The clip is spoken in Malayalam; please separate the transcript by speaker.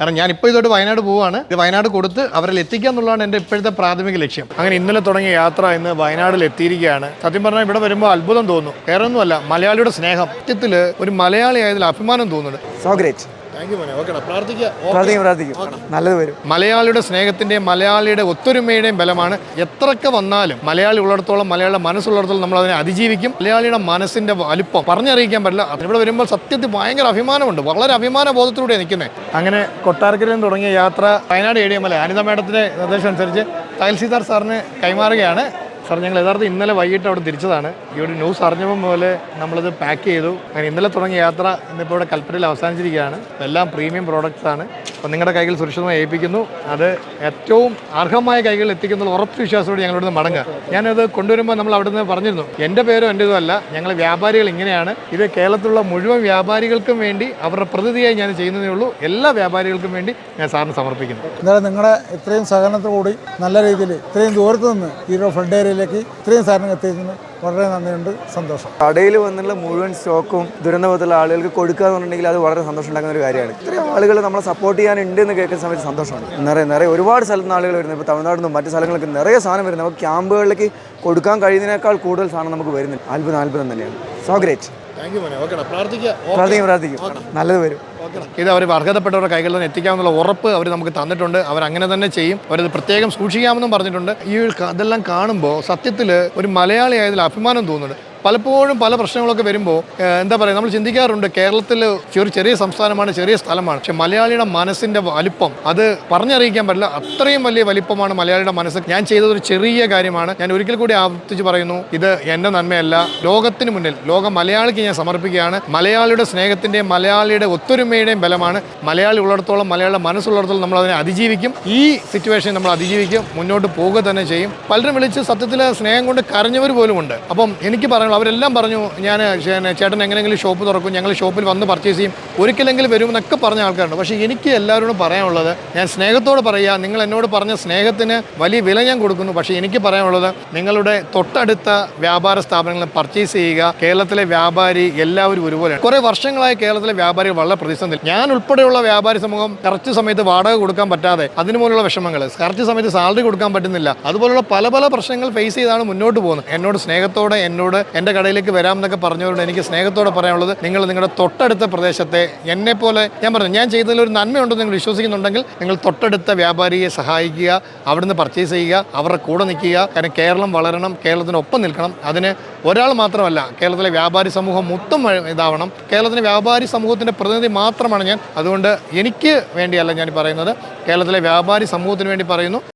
Speaker 1: കാരണം ഞാൻ ഇപ്പോൾ ഇതോട്ട് വയനാട് പോവാണ്. ഇത് വയനാട് കൊടുത്ത് അവരിൽ എത്തിക്കുക എന്നുള്ളതാണ് എന്റെ ഇപ്പോഴത്തെ പ്രാഥമിക ലക്ഷ്യം. അങ്ങനെ ഇന്നലെ തുടങ്ങിയ യാത്ര ഇന്ന് വയനാട്ടിൽ എത്തിയിരിക്കുകയാണ്. സത്യം പറഞ്ഞാൽ ഇവിടെ വരുമ്പോൾ അത്ഭുതം തോന്നുന്നു വേറെ ഒന്നുമല്ല മലയാളിയുടെ സ്നേഹം. സത്യത്തിൽ ഒരു മലയാളി ആയതിൽ അഭിമാനം തോന്നുന്നുണ്ട്.
Speaker 2: സോ ഗ്രേറ്റ് പ്രാർത്ഥിക്കും പ്രാർത്ഥിക്കും. നല്ലത് വരും.
Speaker 1: മലയാളിയുടെ സ്നേഹത്തിന്റെയും മലയാളിയുടെ ഒത്തൊരുമയുടെയും ബലമാണ്. എത്രയൊക്കെ വന്നാലും മലയാളി ഉള്ളിടത്തോളം മലയാളിയുടെ മനസ്സുള്ളിടത്തോളം നമ്മൾ അതിനെ അതിജീവിക്കും. മലയാളിയുടെ മനസ്സിന്റെ വലുപ്പം പറഞ്ഞറിയിക്കാൻ പറ്റില്ല. ഇവിടെ വരുമ്പോൾ സത്യത്തിൽ ഭയങ്കര അഭിമാനമുണ്ട്. വളരെ അഭിമാന ബോധത്തിലൂടെ നിൽക്കുന്നത് അങ്ങനെ കൊട്ടാരക്കരയിൽ നിന്ന് തുടങ്ങിയ യാത്ര വയനാട് എം അനിത മേഡത്തിന്റെ നിർദ്ദേശം അനുസരിച്ച് തഹൽസീദാർ സാറിന് കൈമാറുകയാണ്. സാർ ഞങ്ങൾ യഥാർത്ഥം ഇന്നലെ വൈകിട്ട് അവിടെ തിരിച്ചതാണ്. ഈ ഒരു ന്യൂസ് അറിഞ്ഞപ്പോൾ പോലെ നമ്മളിത് പാക്ക് ചെയ്തു. അങ്ങനെ ഇന്നലെ തുടങ്ങിയ യാത്ര ഇന്നിപ്പോൾ ഇവിടെ കൽപ്പറ്റയിൽ അവസാനിച്ചിരിക്കുകയാണ്. എല്ലാം പ്രീമിയം പ്രോഡക്റ്റ്സ് ആണ്. അപ്പോൾ നിങ്ങളുടെ കൈകൾ സുരക്ഷിതമായി ഏൽപ്പിക്കുന്നു. അത് ഏറ്റവും അർഹമായ കൈകളിൽ എത്തിക്കുന്ന ഉറപ്പ് വിശ്വാസത്തോടെ ഞങ്ങളിവിടെ നിന്ന് മടങ്ങുക. ഞാനത് കൊണ്ടുവരുമ്പോൾ നമ്മൾ അവിടുന്ന് പറഞ്ഞിരുന്നു. എന്റെ പേരോ എന്റെ ഇതും അല്ല ഞങ്ങൾ വ്യാപാരികൾ ഇങ്ങനെയാണ്. ഇത് കേരളത്തിലുള്ള മുഴുവൻ വ്യാപാരികൾക്കും വേണ്ടി അവരുടെ പ്രതിനിധിയായി ഞാൻ ചെയ്യുന്നതേ ഉള്ളൂ. എല്ലാ വ്യാപാരികൾക്കും വേണ്ടി ഞാൻ സാറിന് സമർപ്പിക്കുന്നു.
Speaker 3: എന്തായാലും നിങ്ങളുടെ ഇത്രയും സഹകരണത്തോടുകൂടി നല്ല രീതിയിൽ ഇത്രയും ദൂരത്ത് നിന്ന് ഈ ഒരു ഫ്രണ്ട് ഏരിയയിലേക്ക് ഇത്രയും സാധനം എത്തിയതിന് വളരെ നന്ദിയുണ്ട്. സന്തോഷം.
Speaker 2: കടയിൽ വന്നുള്ള മുഴുവൻ സ്റ്റോക്കും ദുരന്തപത്തുള്ള ആളുകൾക്ക് കൊടുക്കുക എന്നുണ്ടെങ്കിൽ അത് വളരെ സന്തോഷം ഉണ്ടാക്കുന്ന ഒരു കാര്യമാണ്. ഇത്രയും ആളുകൾ നമ്മളെ സപ്പോർട്ട് ചെയ്യാനുണ്ട് എന്ന് കേൾക്കുന്ന സമയത്ത് സന്തോഷമാണ് നിറയെ നിറയെ ഒരുപാട് സ്ഥലത്ത് ആളുകൾ വരുന്നത് ഇപ്പോൾ തമിഴ്നാട് നിന്നും മറ്റു സ്ഥലങ്ങളിലേക്ക് നിറയെ സാധനം വരുന്നത് നമുക്ക് ക്യാമ്പുകളിലേക്ക് കൊടുക്കാൻ കഴിയുന്നതിനേക്കാൾ കൂടുതൽ സാധനം നമുക്ക് വരുന്നുണ്ട്. അത്ഭുതം അത്ഭുതം തന്നെയാണ്. സോ ഗ്രേറ്റ് പ്രാർത്ഥിക്കും പ്രാർത്ഥിക്കും. നല്ലത് വരും.
Speaker 1: ഇത് അവർ അർഹതപ്പെട്ടവരുടെ കൈകളിൽ നിന്ന് എത്തിക്കാമെന്നുള്ള ഉറപ്പ് അവർ നമുക്ക് തന്നിട്ടുണ്ട്. അവർ അങ്ങനെ തന്നെ ചെയ്യും. അവരത് പ്രത്യേകം സൂക്ഷിക്കാമെന്നും പറഞ്ഞിട്ടുണ്ട്. ഈ ഇതെല്ലാം കാണുമ്പോൾ സത്യത്തിൽ ഒരു മലയാളി ആയതിൽ അഭിമാനം തോന്നുന്നുണ്ട്. പലപ്പോഴും പല പ്രശ്നങ്ങളൊക്കെ വരുമ്പോൾ എന്താ പറയുക നമ്മൾ ചിന്തിക്കാറുണ്ട് കേരളത്തിൽ ഒരു ചെറിയ സംസ്ഥാനമാണ് ചെറിയ സ്ഥലമാണ്. പക്ഷെ മലയാളിയുടെ മനസ്സിന്റെ വലിപ്പം അത് പറഞ്ഞറിയിക്കാൻ പറ്റില്ല. അത്രയും വലിയ വലിപ്പമാണ് മലയാളിയുടെ മനസ്സ്. ഞാൻ ചെയ്തത് ഒരു ചെറിയ കാര്യമാണ്. ഞാൻ ഒരിക്കൽ കൂടി ആവർത്തിച്ച് പറയുന്നു ഇത് എന്റെ നന്മയല്ല. ലോകത്തിന് മുന്നിൽ ലോക മലയാളിക്ക് ഞാൻ സമർപ്പിക്കുകയാണ്. മലയാളിയുടെ സ്നേഹത്തിന്റെയും മലയാളിയുടെ ഒത്തൊരുമയുടെയും ബലമാണ്. മലയാളി ഉള്ളിടത്തോളം മലയാളിയുടെ മനസ്സുള്ളിടത്തോളം നമ്മൾ അതിനെ അതിജീവിക്കും. ഈ സിറ്റുവേഷൻ നമ്മൾ അതിജീവിക്കും. മുന്നോട്ട് പോവുക തന്നെ ചെയ്യും. പലരും വിളിച്ച് സത്യത്തിൽ സ്നേഹം കൊണ്ട് കരഞ്ഞവർ പോലും ഉണ്ട് അപ്പം എനിക്ക് പറയാനുള്ളത് അവരെല്ലാം പറഞ്ഞു ഞാൻ ചേട്ടൻ എങ്ങനെയെങ്കിലും ഷോപ്പ് തുറക്കും ഞങ്ങൾ ഷോപ്പിൽ വന്ന് പർച്ചേസ് ചെയ്യും ഒരിക്കലെങ്കിലും വരുമെന്നൊക്കെ പറഞ്ഞ ആൾക്കാരുണ്ട്. പക്ഷേ എനിക്ക് എല്ലാവരോടും പറയാനുള്ളത് ഞാൻ സ്നേഹത്തോട് പറയുക നിങ്ങൾ എന്നോട് പറഞ്ഞ സ്നേഹത്തിന് വലിയ വില ഞാൻ കൊടുക്കുന്നു. പക്ഷേ എനിക്ക് പറയാനുള്ളത് നിങ്ങളുടെ തൊട്ടടുത്ത വ്യാപാര സ്ഥാപനങ്ങൾ പർച്ചേസ് ചെയ്യുക കേരളത്തിലെ വ്യാപാരി എല്ലാവരും ഒരുപോലെയാണ്. കുറേ വർഷങ്ങളായി കേരളത്തിലെ വ്യാപാരികൾ വളരെ പ്രതിസന്ധി ഞാൻ ഉൾപ്പെടെയുള്ള വ്യാപാരി സമൂഹം കറച്ച് സമയത്ത് വാടക കൊടുക്കാൻ പറ്റാതെ അതിനുപോലുള്ള വിഷമങ്ങൾ കറക്റ്റ് സമയത്ത് സാലറി കൊടുക്കാൻ പറ്റുന്നില്ല. അതുപോലുള്ള പല പല പ്രശ്നങ്ങൾ ഫേസ് ചെയ്താണ് മുന്നോട്ട് പോകുന്നത്. എന്നോട് സ്നേഹത്തോടെ എന്നോട് എന്റെ കടയിലേക്ക് വരാം എന്നൊക്കെ പറഞ്ഞവരോട് എനിക്ക് സ്നേഹത്തോടെ പറയാനുള്ളത് നിങ്ങൾ നിങ്ങളുടെ തൊട്ടടുത്ത പ്രദേശത്തെ എന്നെ പോലെ ഞാൻ പറഞ്ഞു ഞാൻ ചെയ്തതിൽ ഒരു നന്മയുണ്ടെന്ന് നിങ്ങൾ വിശ്വസിക്കുന്നുണ്ടെങ്കിൽ നിങ്ങൾ തൊട്ടടുത്ത വ്യാപാരിയെ സഹായിക്കുക അവിടുന്ന് പർച്ചേസ് ചെയ്യുക അവരുടെ കൂടെ നിൽക്കുക കാരണം കേരളം വളരണം കേരളത്തിനൊപ്പം നിൽക്കണം. അതിന് ഒരാൾ മാത്രമല്ല കേരളത്തിലെ വ്യാപാരി സമൂഹം മൊത്തം ഇതാവണം. കേരളത്തിലെ വ്യാപാരി സമൂഹത്തിന്റെ പ്രതിനിധി മാത്രമാണ് ഞാൻ. അതുകൊണ്ട് എനിക്ക് വേണ്ടിയല്ല ഞാൻ പറയുന്നത്. കേരളത്തിലെ വ്യാപാരി സമൂഹത്തിന് വേണ്ടി പറയുന്നു.